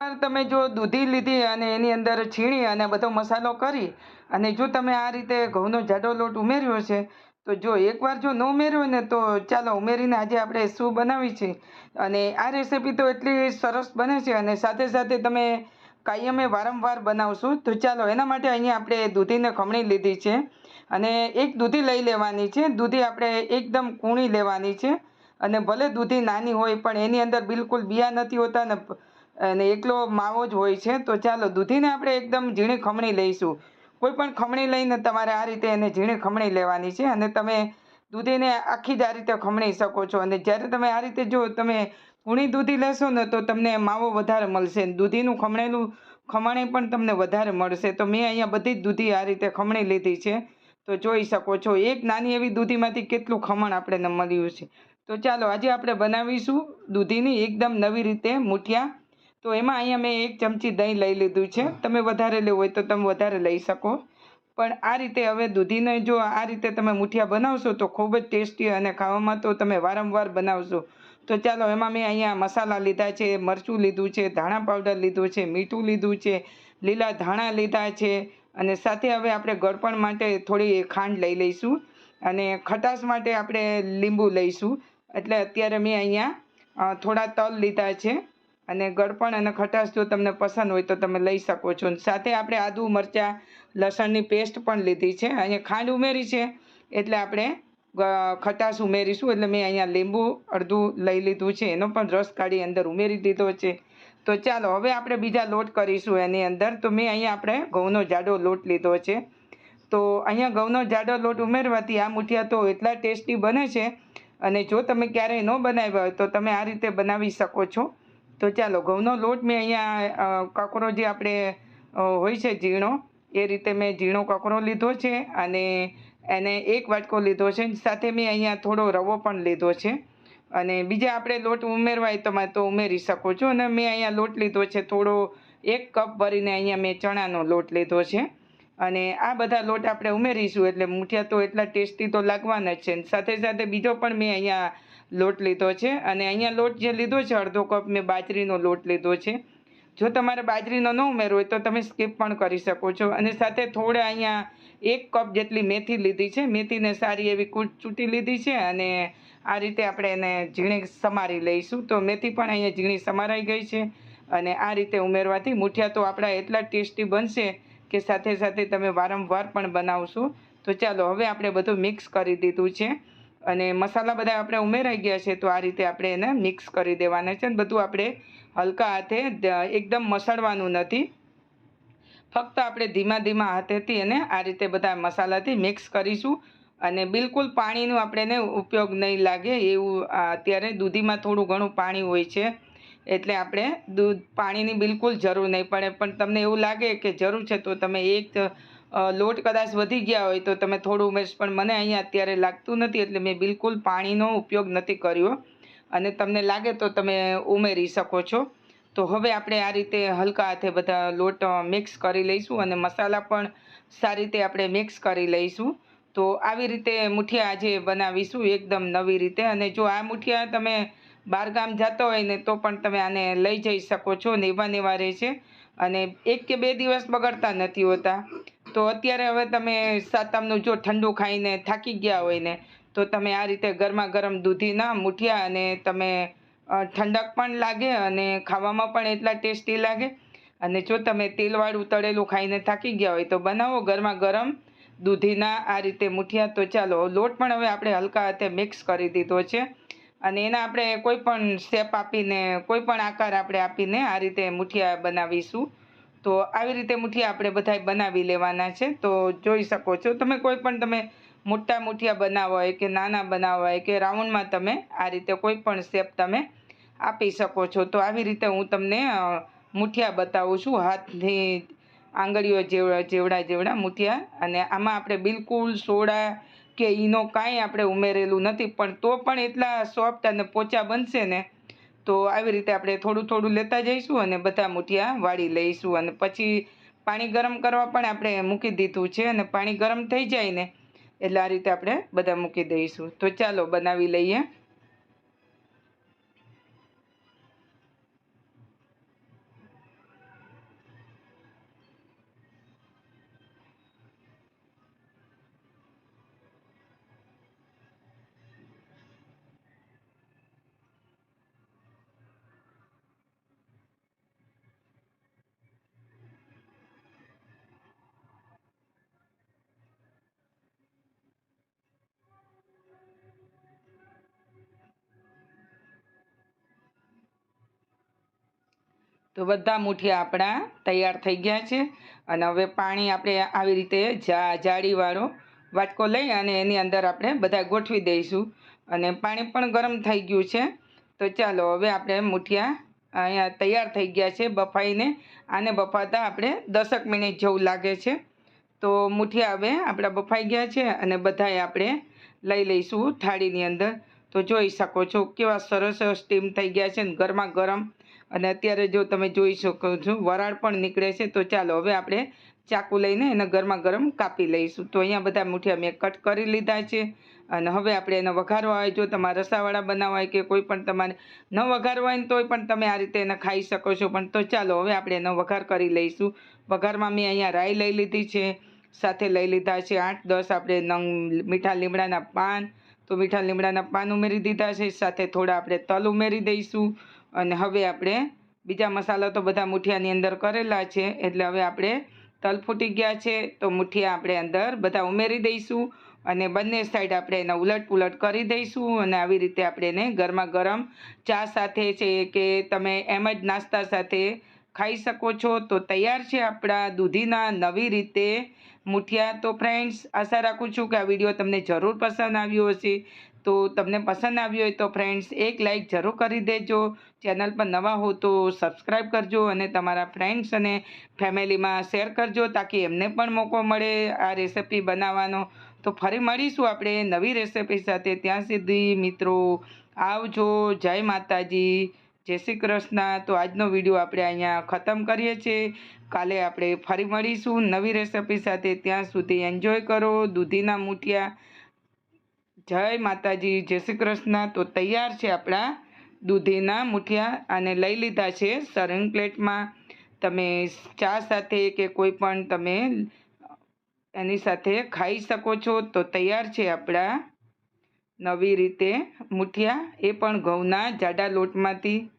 તમે જો દૂધી લીધી અને એની અંદર છીણી અને બધો મસાલો કરી અને જો તમે આ રીતે ઘઉંનો જાડો લોટ ઉમેર્યો છે, તો જો એકવાર જો ન ઉમેર્યો ને તો ચાલો ઉમેરીને આજે આપણે શું બનાવી છે? અને આ રેસીપી તો એટલી સરસ બને છે અને સાથે સાથે તમે કાયમે વારંવાર બનાવશું, તો ચાલો એના માટે અહીંયા આપણે દૂધીને ખમણી લીધી છે અને એક દૂધી લઈ લેવાની છે. દૂધી આપણે એકદમ કૂણી લેવાની છે અને ભલે દૂધી નાની હોય પણ એની અંદર બિલકુલ બિયા નથી હોતા ને અને એકલો માવો જ હોય છે, તો ચાલો દૂધીને આપણે એકદમ ઝીણી ખમણી લઈશું. કોઈ પણ ખમણી લઈને તમારે આ રીતે એને ઝીણી ખમણી લેવાની છે અને તમે દૂધીને આખી જ આ રીતે ખમણી શકો છો. અને જ્યારે તમે આ રીતે જો તમે કૂણી દૂધી લેશો ને, તો તમને માવો વધારે મળશે. દૂધીનું ખમણેલું ખમણી પણ તમને વધારે મળશે. તો મેં અહીંયા બધી જ દૂધી આ રીતે ખમણી લીધી છે. તો જોઈ શકો છો, એક નાની એવી દૂધીમાંથી કેટલું ખમણ આપણને મળ્યું છે. તો ચાલો આજે આપણે બનાવીશું દૂધીની એકદમ નવી રીતે મૂઠિયા. તો એમાં અહીંયા મેં એક ચમચી દહીં લઈ લીધું છે. તમે વધારે લેવું હોય તો તમે વધારે લઈ શકો. પણ આ રીતે હવે દૂધીને જો આ રીતે તમે મુઠિયા બનાવશો તો ખૂબ જ ટેસ્ટી અને ખાવામાં તો તમે વારંવાર બનાવશો. તો ચાલો એમાં મેં અહીંયા મસાલા લીધા છે મરચું લીધું છે ધાણા પાવડર લીધું છે મીઠું લીધું છે લીલા ધાણા લીધા છે અને સાથે હવે આપણે ગળપણ માટે થોડી ખાંડ લઈ લઈશું અને ખટાશ માટે આપણે લીંબુ લઈશું. એટલે અત્યારે મેં અહીંયા થોડા તલ લીધા છે. અને ગળપણ અને ખટાશ જો તમને પસંદ હોય તો તમે લઈ શકો છો. સાથે આપણે આદુ, મરચાં, લસણની પેસ્ટ પણ લીધી છે. અહીંયા ખાંડ ઉમેરી છે, એટલે આપણે ખટાશ ઉમેરીશું. એટલે મેં અહીંયા લીંબુ અડધું લઈ લીધું છે. એનો પણ રસ કાઢી અંદર ઉમેરી દીધો છે. તો ચાલો, હવે આપણે બીજા લોટ કરીશું એની અંદર. તો મેં અહીંયા આપણે ઘઉંનો જાડો લોટ લીધો છે. તો અહીંયા ઘઉંનો જાડો લોટ ઉમેરવાથી આ મુઠિયા તો એટલા ટેસ્ટી બને છે. અને જો તમે ક્યારેય ન બનાવ્યા હોય તો તમે આ રીતે બનાવી શકો છો. તો ચાલો, ઘઉંનો લોટ મેં અહીંયા કાકરો જે આપણે હોય છે ઝીણો, એ રીતે મેં ઝીણો કાકરો લીધો છે અને એને એક વાટકો લીધો છે. સાથે મેં અહીંયા થોડો રવો પણ લીધો છે. અને બીજા આપણે લોટ ઉમેરવા હોય તમે તો ઉમેરી શકો છો. અને મેં અહીંયા લોટ લીધો છે, થોડો એક કપ ભરીને અહીંયા મેં ચણાનો લોટ લીધો છે. અને આ બધા લોટ આપણે ઉમેરીશું એટલે મૂઠિયા તો એટલા ટેસ્ટી તો લાગવાના જ છે. સાથે સાથે બીજો પણ મેં અહીંયા લોટ લીધો છે અને અહીંયા લોટ જે લીધો છે, અડધો કપ મેં બાજરીનો લોટ લીધો છે. જો તમારે બાજરીનો ન ઉમેરવો હોય તો તમે સ્કીપ પણ કરી શકો છો. અને સાથે થોડા અહીંયા એક કપ જેટલી મેથી લીધી છે. મેથીને સારી એવી કૂટ ચૂંટી લીધી છે અને આ રીતે આપણે એને ઝીણી સમારી લઈશું. તો મેથી પણ અહીંયા ઝીણી સમારાઈ ગઈ છે અને આ રીતે ઉમેરવાથી મૂઠિયા તો આપણા એટલા ટેસ્ટી બનશે કે સાથે સાથે તમે વારંવાર પણ બનાવશો. તો ચાલો, હવે આપણે બધું મિક્સ કરી દીધું છે. અને મસાલા બધા આપણે ઉમેરાઈ ગયા છે, તો આ રીતે આપણે એને મિક્સ કરી દેવાના છે. અને બધું આપણે હલકા હાથે એકદમ મસળવાનું નથી. ફક્ત આપણે ધીમા ધીમા હાથેથી એને આ રીતે બધા મસાલાથી મિક્સ કરીશું. અને બિલકુલ પાણીનો આપણે ઉપયોગ નહીં લાગે એવું અત્યારે દૂધીમાં થોડું ઘણું પાણી હોય છે. એટલે આપણે દૂધ પાણીની બિલકુલ જરૂર નહીં પડે. પણ તમને એવું લાગે કે જરૂર છે તો તમે એક લોટ કદાચ વધી ગયા હોય તો તમે થોડું ઉમેરશ. પણ મને અહીંયા અત્યારે લાગતું નથી એટલે મેં બિલકુલ પાણીનો ઉપયોગ નથી કર્યો. અને તમને લાગે તો તમે ઉમેરી શકો છો. તો હવે આપણે આ રીતે હલકા હાથે બધા લોટ મિક્સ કરી લઈશું અને મસાલા પણ સારી રીતે આપણે મિક્સ કરી લઈશું. તો આવી રીતે મુઠિયા આજે બનાવીશું એકદમ નવી રીતે. અને જો આ મુઠિયા તમે બહારગામ જતા હોય ને તો પણ તમે આને લઈ જઈ શકો છો નેવા નેવા રહે છે. અને એક કે બે દિવસ બગડતા નથી હોતા. તો અત્યારે હવે તમે સાતમનું જો ઠંડુ ખાઈને થાકી ગયા હોય ને, તો તમે આ રીતે ગરમા ગરમ દૂધીના મૂઠિયા અને તમે ઠંડક પણ લાગે અને ખાવામાં પણ એટલા ટેસ્ટી લાગે. અને જો તમે તેલવાળું તળેલું ખાઈને થાકી ગયા હોય તો બનાવો ગરમા ગરમ દૂધીના આ રીતે મૂઠિયા. તો ચાલો, લોટ પણ હવે આપણે હલકા હાથે મિક્સ કરી દીધો છે. અને એના આપણે કોઈ પણ શેપ આપીને, કોઈ પણ આકાર આપણે આપીને આ રીતે મૂઠિયા બનાવીશું. તો આવી રીતે મુઠિયા આપણે બધાય બનાવી લેવાના છે. તો જોઈ શકો છો, તમે કોઈ પણ તમે મોટા મુઠિયા બનાવવા હોય કે નાના બનાવવા હોય કે રાઉન્ડમાં તમે આ રીતે કોઈ પણ શેપ તમે આપી શકો છો. તો આવી રીતે હું તમને મુઠિયા બતાવું છું હાથની આંગળીઓ જેવડા જેવડા જેવડા મુઠિયા. અને આમાં આપણે બિલકુલ સોડા કે એનો કાંઈ આપણે ઉમેરેલું નથી, પણ તો પણ એટલા સોફ્ટ અને પોચા બનશે ને, તો આવી રીતે આપણે થોડું થોડું લેતા જઈશું અને બધા મૂઠિયા વાળી લઈશું. અને પછી પાણી ગરમ કરવા પણ આપણે મૂકી દીધું છે અને પાણી ગરમ થઈ જાય ને, એટલે આ રીતે આપણે બધા મૂકી દઈશું. તો ચાલો બનાવી લઈએ. તો બધા મુઠિયા આપણા તૈયાર થઈ ગયા છે. અને હવે પાણી આપણે આવી રીતે જા, જાળીવાળો વાટકો લઈ અને એની અંદર આપણે બધા ગોઠવી દઈશું. અને પાણી પણ ગરમ થઈ ગયું છે. તો ચાલો હવે આપણે મુઠિયા અહીંયા તૈયાર થઈ ગયા છે બફાઈને. આને બફાતા આપણે દસક મિનિટ જેવું લાગે છે. તો મુઠિયા હવે આપણા બફાઈ ગયા છે અને બધાય આપણે લઈ લઈશું થાળીની અંદર. તો જોઈ શકો છો કેવા સરસ સ્ટીમ થઈ ગયા છે ને ગરમા ગરમ અને અત્યારે જો તમે જોઈ શકો છો, વરાળ પણ નીકળે છે. તો ચાલો, હવે આપણે ચાકુ લઈને એને ગરમા ગરમ કાપી લઈશું. તો અહીંયા બધા મુઠિયા મેં કટ કરી લીધા છે. અને હવે આપણે એને વઘારવા હોય, જો તમારે રસાવાળા બનાવવા હોય કે કોઈ પણ તમારે ન વઘારવા હોય ને તોય પણ તમે આ રીતે એને ખાઈ શકો છો. પણ તો ચાલો, હવે આપણે એનો વઘાર કરી લઈશું. વઘારમાં મેં અહીંયા રાઈ લઈ લીધી છે, સાથે લઈ લીધા છે આઠ, દસ. આપણે નંગ, મીઠા લીમડાના પાન. તો મીઠા લીમડાના પાન ઉમેરી દીધા છે, સાથે થોડા આપણે તલ ઉમેરી દઈશું. અને હવે આપણે બીજા મસાલા તો બધા મુઠિયાની અંદર કરેલા છે, એટલે હવે આપણે તલ ફૂટી ગયા છે, તો મુઠિયા આપણે અંદર બધા ઉમેરી દઈશું અને બંને સાઈડ આપણે એને ઉલટ પુલટ કરી દઈશું અને આવી રીતે આપણે એને ગરમા ગરમ ચા સાથે છે કે તમે એમ જ નાસ્તા સાથે ખાઈ શકો છો. તો તૈયાર છે આપણા દૂધીના નવી રીતે મુઠિયા. તો ફ્રેન્ડ્સ આશા રાખું છું કે આ વીડિયો તમને જરૂર પસંદ આવ્યો હશે. તો તમને પસંદ આવ્યો હોય તો ફ્રેન્ડ્સ એક લાઈક જરૂર કરી દેજો. ચેનલ પર નવા હો તો સબસ્ક્રાઈબ કરજો અને તમારા ફ્રેન્ડ્સ અને ફેમિલીમાં શેર કરજો તાકી એમને પણ મોકો મળે આ રેસિપી બનાવવાનો. તો ફરી મળીશું આપણે નવી રેસિપી સાથે. ત્યાં સુધી મિત્રો આવજો. જય માતાજી. જય શ્રી કૃષ્ણ. તો આજનો વીડિયો આપણે અહીંયા ખતમ કરીએ છીએ. કાલે આપણે ફરી મળીશું નવી રેસિપી સાથે. ત્યાં સુધી એન્જોય કરો. દૂધીના મૂઠિયા. જય માતાજી, જય શ્રી કૃષ્ણ. તો તૈયાર છે આપણા દૂધીના મૂઠિયા અને લઈ લીધા છે સર્વિંગ પ્લેટમાં. તમે ચા સાથે કે કોઈ પણ તમે એની સાથે ખાઈ શકો છો. તો તૈયાર છે આપણા નવી રીતે મૂઠિયા. એ પણ ઘઉંના જાડા લોટમાંથી